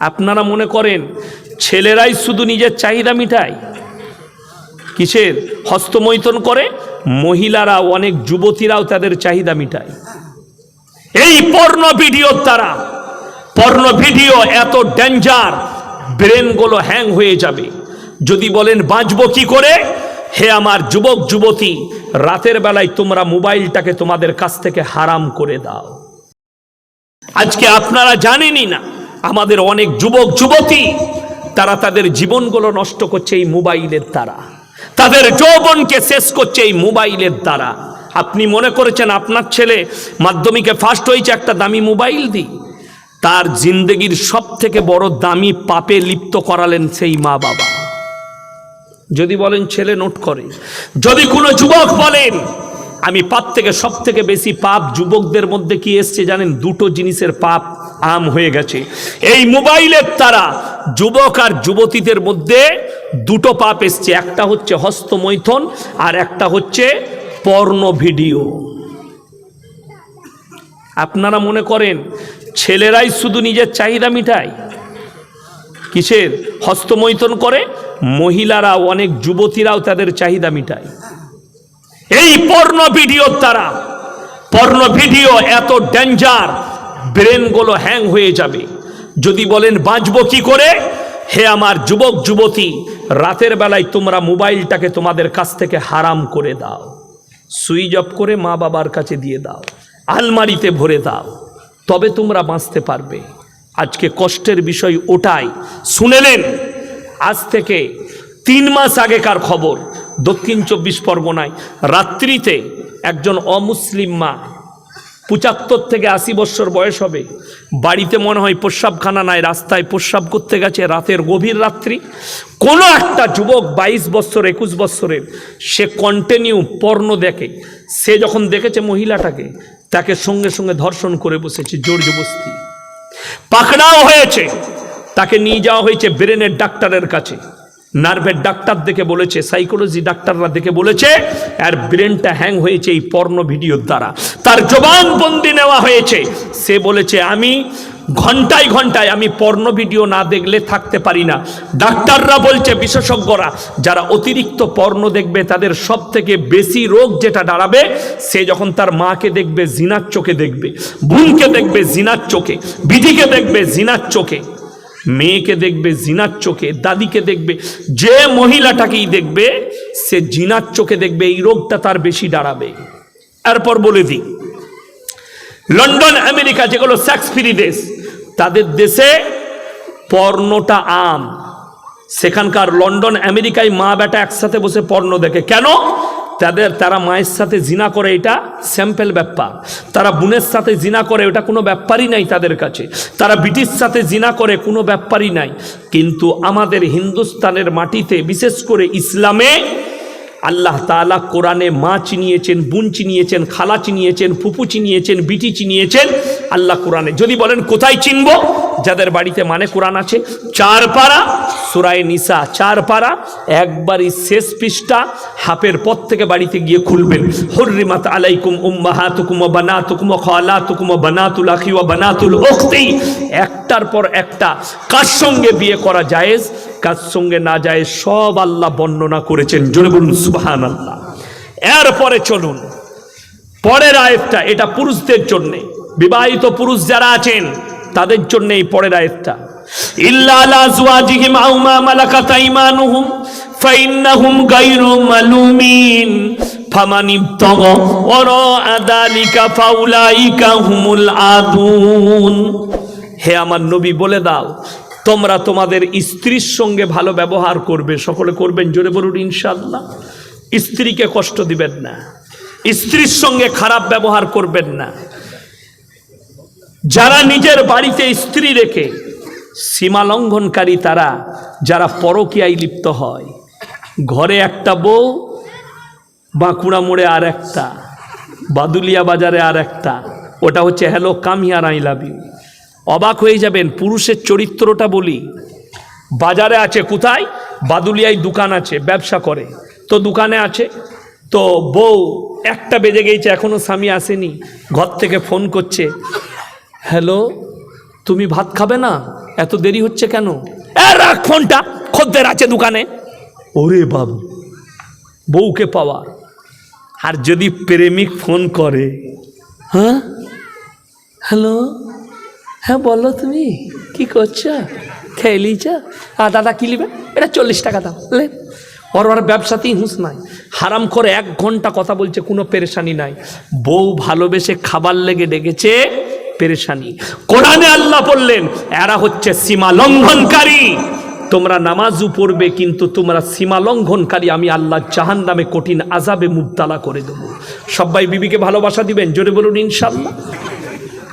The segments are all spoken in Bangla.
আপনারা মনে করেন ছেলেরাই শুধু নিজের চাহিদা মিটায়? কিসের? হস্তমৈথন করে মহিলারা অনেক যুবতীরাও তাদের চাহিদা মিটায়। এই পর্ণ ভিডিওর দ্বারা, পর্ণ ভিডিও এত ডেঞ্জার, ব্রেনগুলো হ্যাং হয়ে যাবে। যদি বলেন, বাঁচবো কি করে? হে আমার যুবক, যুবতী, রাতের বেলায় তোমরা মোবাইলটাকে তোমাদের কাছ থেকে হারাম করে দাও। আজকে আপনারা জানেনই না আমাদের অনেক যুবক, যুবতী, তারা তাদের জীবনগুলো নষ্ট করছে এই মোবাইলের দ্বারা। তাদের যৌবনকে শেষ করছে এই মোবাইলের দ্বারা। আপনি মনে করেছেন আপনার ছেলে মাধ্যমিকে ফার্স্ট হয়েছে একটা দামি মোবাইল দিই তার জিন্দগির সব থেকে বড় দামি পাপে লিপ্ত করালেন সেই মা বাবা। যদি বলেন ছেলে নোট করে। যদি কোনো যুবক বলেন আমি পাপ থেকে সব থেকে বেশি পাপ যুবকদের মধ্যে কি এসছে জানেন? দুটো জিনিসের পাপ আম হয়ে গেছে। এই মোবাইলের দ্বারা যুবক আর যুবতীদের মধ্যে দুটো পাপ এসছে। একটা হচ্ছে হস্তমৈথন আর একটা হচ্ছে পর্ণ ভিডিও। আপনারা মনে করেন, ছেলেরাই শুধু নিজের চাহিদা মিটায়? কিসের? হস্তমৈথন করে। মহিলারা অনেক যুবতীরাও তাদের চাহিদা মিটায়। এই পর্ণ ভিডিওর দ্বারা, পর্ণ ভিডিও এত ডেঞ্জার ব্রেনগুলো হ্যাং হয়ে যাবে। যদি বলেন, বাঁচবো কি করে? হে আমার যুবক, যুবতী, রাতের বেলায় তোমরা মোবাইলটাকে তোমাদের কাছ থেকে হারাম করে দাও। সুইচ অফ করে মা বাবার কাছে দিয়ে দাও। আলমারিতে ভরে দাও। তবে তোমরা বাঁচতে পারবে। আজকে কষ্টের বিষয় ওটাই। শুনেলেন আজ থেকে তিন মাস আগেকার খবর। দক্ষিণ চব্বিশ পরগনায়। রাত্রিতে একজন অমুসলিম মা, পঁচাত্তর থেকে আশি বছর বয়স হবে, বাড়িতে মনে হয় প্রস্রাবখানা নাই, রাস্তায় প্রস্রাব করতে গেছে, রাতের গভীর রাত্রি। কোনো একটা যুবক বাইশ বছর, একুশ বছরের সে কন্টিনিউ পর্ণ দেখে। সে যখন দেখেছে মহিলাটাকে, তাকে সঙ্গে সঙ্গে ধর্ষণ করে বসেছে, জোর জবস্তি পাকড়াও হয়েছে, তাকে নিয়ে যাওয়া হয়েছে ব্রেনের ডাক্তারের কাছে। নার্ভের ডাক্তার দেখে বলেছে সাইকোলজি ডাক্তাররা দেখে বলেছে, আর ব্রেনটা হ্যাং হয়েছে এই পর্ণ ভিডিওর দ্বারা। তার জবানবন্দি নেওয়া হয়েছে। সে বলেছে, আমি ঘন্টায় ঘন্টায় আমি পর্ণ ভিডিও না দেখলে থাকতে পারি না। ডাক্তাররা বলছে, বিশেষজ্ঞরা, যারা অতিরিক্ত পর্ণ দেখবে, তাদের সব থেকে বেশি রোগ যেটা দাঁড়াবে, সে যখন তার মাকে দেখবে, জিনার চোখে দেখবে, বোনকে দেখবে, জিনার চোখে, বিধিকে দেখবে, জিনার চোখে। মেয়েকে দেখবে জিনার চোখে, দাদিকে দেখবে, যে মহিলাটাকেই দেখবে, সে জিনার চোখে দেখবে এই রোগটা তার বেশি দাঁড়াবে। এরপর বলে দিই, লন্ডন, আমেরিকা, যেগুলো সেক্স ফ্রি দেশ, তাদের দেশে পর্ণটা আম। সেখানকার লন্ডন, আমেরিকায় মা বেটা একসাথে বসে পর্ণ দেখে। কেন? তাদের তারা মায়ের সাথে জিনা করে, এটা স্যাম্পেল ব্যাপার। তারা বোনের সাথে জিনা করে, ওটা কোনো ব্যাপারই নাই তাদের কাছে। তারা ব্রিটিশ সাথে জিনা করে, কোনো ব্যাপারই নাই। কিন্তু আমাদের হিন্দুস্তানের মাটিতে, বিশেষ করে ইসলামে, আল্লাহ তাআলা কোরআনে মা চিনিয়েছেন, বোন চিনিয়েছেন, খালা চিনিয়েছেন, ফুপু চিনিয়েছেন, বিটি চিনিয়েছেন, আল্লাহ কোরআনে। যদি বলেন কোথায় চিনব? যাদের বাড়িতে মানে কোরআন আছে চার পারা সুরায় নিসা চার পারা একবারই শেষ পৃষ্ঠা হাফের পর থেকে বাড়িতে গিয়ে খুলবেন। হরিমাত আলাইকুম উম্মাহাতুকুম ওয়া বানাতুকুম ওয়া খালাতুকুম ওয়া বানাতুল আখি ওয়া বানাতুল উখতি। একটার পর একটা, কার সঙ্গে বিয়ে করা জায়েজ, কার সঙ্গে না যায় সব আল্লাহ বর্ণনা করেছেন। জোরে বলুন সুবহান আল্লাহ এরপরে চলুন। পরের আয়াতটা, এটা পুরুষদের জন্যে। বিবাহিত পুরুষ যারা আছেন তাদের জন্য এই পরের আয়াতটা মালাকাত আইমানুহুম, ফাইন্নাহুম গায়রু মালুমিন। ফাউলাইকা হুমুল আদুন। হে আমার নবী, বলে দাও, তোমরা তোমাদের স্ত্রীর সঙ্গে ভালো ব্যবহার করবে, সকলে করবেন জোরে বলুন ইনশাল্লাহ স্ত্রীকে কষ্ট দিবেন না, স্ত্রীর সঙ্গে খারাপ ব্যবহার করবেন না। যারা নিজের বাড়িতে স্ত্রী রেখে সীমা লঙ্ঘনকারী তারা, যারা পরকীয়ায় লিপ্ত হয়, ঘরে একটা বউ, বাঁকুড়া মোড়ে আর একটা, বাদুলিয়া বাজারে আর একটা, ওটা হচ্ছে hello, come here, I love you. অবাক হয়ে যাবেন, পুরুষের চরিত্রটা বলি। বাজারে আছে কোথায়? বাদুলিয়ায় দোকান আছে, ব্যবসা করে। তো দোকানে আছে। তো বউ, একটা বেজে গেছে এখনও স্বামী আসেনি। ঘর থেকে ফোন করছে। হ্যালো তুমি ভাত খাবে না? এত দেরি হচ্ছে কেন? রাখ ফোনটা খদ্দের আছে দোকানে। ওরে বাবু বউকে পাওয়া। আর যদি প্রেমিক ফোন করে? হ্যাঁ? হ্যালো? হ্যাঁ বলো তুমি কি করছ? খেয়ে লিছ আর দাদা কি নিবে? এটা চল্লিশ টাকা দাও লে। ওর ওর ব্যবসাতেই হুঁশ নাই। হারাম করে এক ঘণ্টা কথা বলছে কোনো পেরেশানি নাই। বউ ভালোবেসে খাবার লেগে ডেকেছে। পেরেশানি। কোরআনে আল্লাহ বললেন, এরা হচ্ছে সীমা লঙ্ঘনকারী। তোমরা নামাজও পড়বে, কিন্তু তোমরা সীমা লঙ্ঘনকারী। আমি আল্লাহ জাহান নামে কঠিন আজাবে মুবতালা করে দেবো। সবাই বিবিকে ভালোবাসা দিবেন? জোরে বলুন ইনশাল্লাহ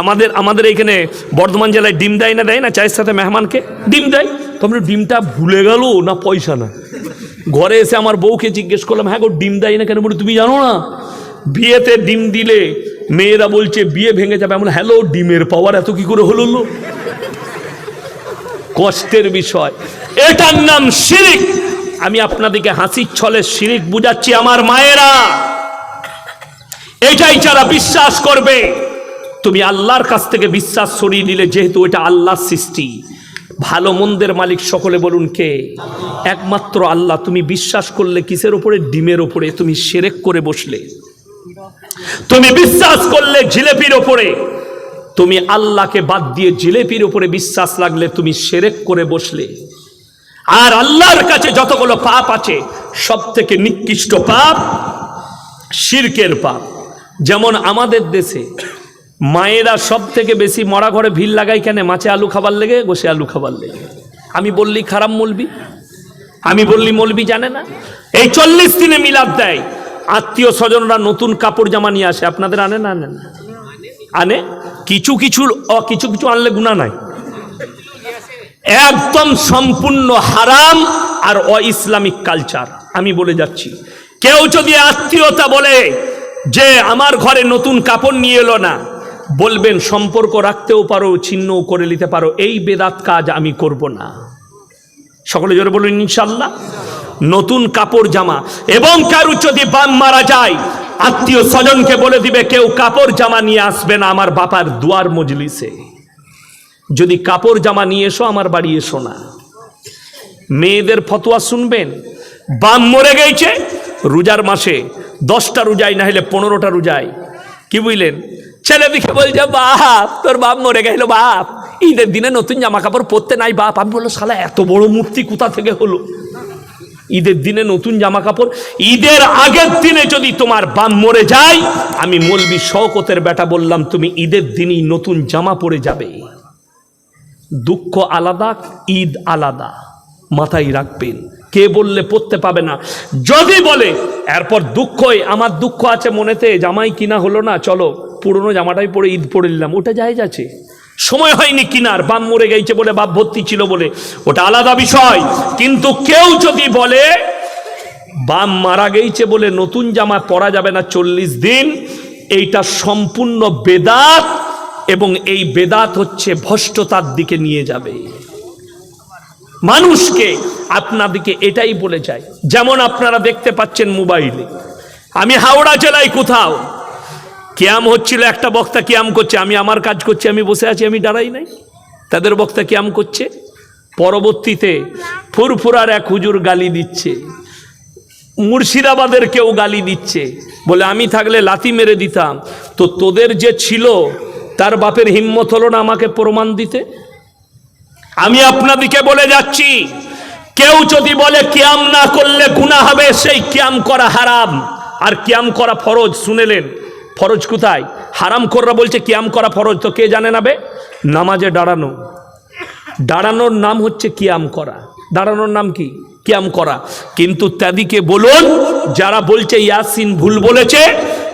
আমাদের আমাদের এখানে বর্ধমান জেলায় ডিম দেয় না দেয় না? চায়ের সাথে মেহমানকে? ডিম দেয়? তোমরা ডিমটা ভুলে গেল না পয়সা না ঘরে এসে আমার বউকে জিজ্ঞেস করলাম হ্যাঁ গো, ডিম দেয় না কেন? বলি, তুমি জানো না, বিয়েতে ডিম দিলে মেয়েরা বলছে, বিয়ে ভেঙে যাবে। এমন হ্যালো, ডিমের পাওয়ার এত কি করে হলো কষ্টের বিষয়। এটার নাম শিরিক। আমি আপনাদেরকে হাসির ছলে শিরিক বুঝাচ্ছি, আমার মায়েরা। এটাই যারা বিশ্বাস করবে, তুমি আল্লাহর কাছ থেকে বিশ্বাস সরিয়ে নিলে যেহেতু এটা আল্লাহর সৃষ্টি। ভালো মন্দের মালিক সকলে বলুন কে? একমাত্র আল্লাহ। তুমি বিশ্বাস করলে কিসের ওপরে ডিমের ওপরে তুমি সেরেক করে বসলে। তুমি বিশ্বাস করলে জিলেপির ওপরে। তুমি আল্লাহকে বাদ দিয়ে জিলেপির উপরে বিশ্বাস লাগলে তুমি সেরেক করে বসলে। আর আল্লাহর কাছে যতগুলো পাপ আছে সব থেকে নিকৃষ্ট পাপ শিরকের পাপ। যেমন আমাদের দেশে মায়েরা সব থেকে বেশি মরা ঘরে ভিড় লাগায় কেন? মাছে আলু খাবার লেগে, গোসে আলু খাবার লেগে। আমি বললি খারাপ মলবি? আমি বললি মলবি জানে না? এই চল্লিশ দিনে মিলাদ দেয়। আত্মীয় স্বজনরা নতুন কাপড় জামা নিয়ে আসে। আপনাদের আনে না আনে না? আনে? কিছু কিছু কিছু কিছু আনলে গুণা নাই। একদম সম্পূর্ণ হারাম আর অ ইসলামিক কালচার। আমি বলে যাচ্ছি। কেউ যদি আত্মীয়তা বলে যে, আমার ঘরে নতুন কাপড় নিয়ে এলো না। বলবেন, সম্পর্ক রাখতেও পারো, ছিন্নও করে নিতে পারো। এই বেদাত কাজ আমি করব না। সকলে জোরে বলুন ইনশাল্লাহ নতুন কাপড় জামা। এবং কারু যদি বাম মারা যায়, আত্মীয় স্বজনকে বলে দিবে, কেউ কাপড় জামা নিয়ে আসবে না আমার বাপার দুয়ার মজলিসে। যদি কাপড় জামা নিয়ে এসো, আমার বাড়ি এসো না। মেয়েদের ফতোয়া শুনবেন? বাম মরে গেছে, রোজার মাসে দশটা রোজাই, না হলে পনেরোটা রোজাই। কি বুঝলেন? ছেলে দিকে বলছে, বাপ, তোর বাপ মরে গেল, বাপ। ঈদের দিনে নতুন জামা কাপড় পরতে নাই, বাপ। আমি বলল শালা, এত বড় মূর্তি কোথা থেকে হলো? ঈদের দিনে নতুন জামা কাপড় ঈদের আগের দিনে যদি তোমার বাম মরে যায়, আমি মলবি শওকতের বেটা বললাম, তুমি ঈদের দিনই নতুন জামা পরে যাবে। দুঃখ আলাদা, ঈদ আলাদা, মাথায় রাখবেন। কে বললে পড়তে পাবে না। যদি বলে, এরপর দুঃখই, আমার দুঃখ আছে মনেতে, জামাই কিনা হলো না, চলো, পুরনো জামাটাই পরে ঈদ পরে নিলাম, ওটা জায়েজ আছে। সময় হয়নি কিনার, বাপ মরে গেছে বলে, বাপ ভর্তি ছিল বলে। ওটা আলাদা বিষয়। কিন্তু কেউ যদি বলে বাম মারা গেছে বলে নতুন জামা পরা যাবে না চল্লিশ দিন, এইটা সম্পূর্ণ বেদাত এবং এই বেদাত হচ্ছে ভ্রষ্টতার দিকে নিয়ে যাবে। মানুষকে আপনাদিকে এটাই বলে যায় যেমন আপনারা দেখতে পাচ্ছেন মোবাইলে। আমি হাওড়া জেলায় কোথাও ক্যাম হচ্ছিল, একটা বক্তা ক্যাম করছে, আমি আমার কাজ করছি, আমি বসে আছি, আমি দাঁড়াই নাই। তাদের বক্তা ক্যাম করছে। পরবর্তীতে ফুরফুরার এক হুজুর গালি দিচ্ছে। মুর্শিদাবাদের কেউ গালি দিচ্ছে। বলে, আমি থাকলে লাতি মেরে দিতাম। তো তোদের যে ছিল, তার বাপের হিম্মত হলো না আমাকে প্রমাণ দিতে? আমি আপনাদিকে বলে যাচ্ছি, কেউ যদি বলে কিয়াম না করলে গুণা হবে, সেই কিয়াম করা হারাম। আর কিয়াম করা ফরজ শুনেলেন ফরজ কোথায়? হারাম কররা বলছে, কিয়াম করা ফরজ তো কে জানে না বে? নামাজে দাঁড়ানো। দাঁড়ানোর নাম হচ্ছে কিয়াম করা। দাঁড়ানোর নাম কি? কিয়াম করা। কিন্তু তাদিকে বলুন, যারা বলছে, ইয়াসিন ভুল বলেছে,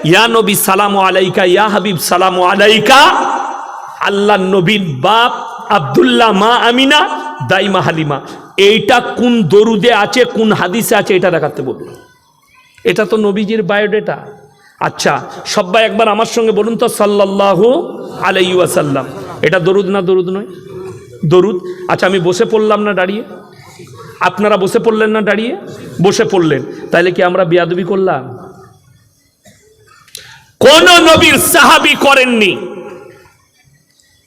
ইয়া নবী সালাম আলাইকা, ইয়া হাবিব সালাম আলাইকা, আল্লাহ নবীর বাপ আব্দুল্লাহ মা আমিনা দাইমা হালিমা এইটা কোন দরুদে আছে, কোন হাদিসে আছে, এটা দেখাতে বলুন। এটা তো নবীজির বায়োডেটা। আচ্ছা সবাই একবার আমার সঙ্গে বলুন তো, সাল্লাল্লাহু আলাইহি ওয়াসাল্লাম। এটা দরুদ না দরুদ নয়? দরুদ? আচ্ছা আমি বসে পড়লাম না দাঁড়িয়ে? আপনারা বসে পড়লেন না দাঁড়িয়ে? বসে পড়লেন। তাইলে কি আমরা বিয়াদবি করলাম? কোন নবীর সাহাবি করেননি।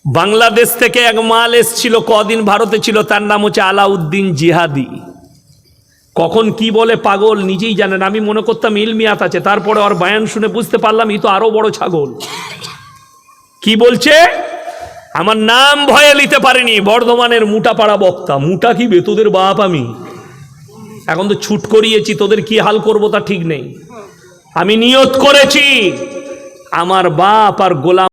বাংলাদেশ থেকে এক মাল এসছিল, কদিন ভারতে ছিল, তার নাম হচ্ছে আলাউদ্দিন জিহাদি। কখন কি বলে পাগল নিজেই জানেন আমি মনে করতাম ইলমিয়াত আছে, তারপরে ওর বায়ান শুনে বুঝতে পারলাম এই তো আরও বড় ছাগল। কি বলছে? আমার নাম ভয়ে নিতে পারিনি, বর্ধমানের মুটাপাড়া বক্তা। মুটা কি বে? তোদের বাপ আমি। এখন তো ছুট করিয়েছি, তোদের কি হাল করব তা ঠিক নেই। আমি নিয়ত করেছি, আমার বাপ আর গোলাম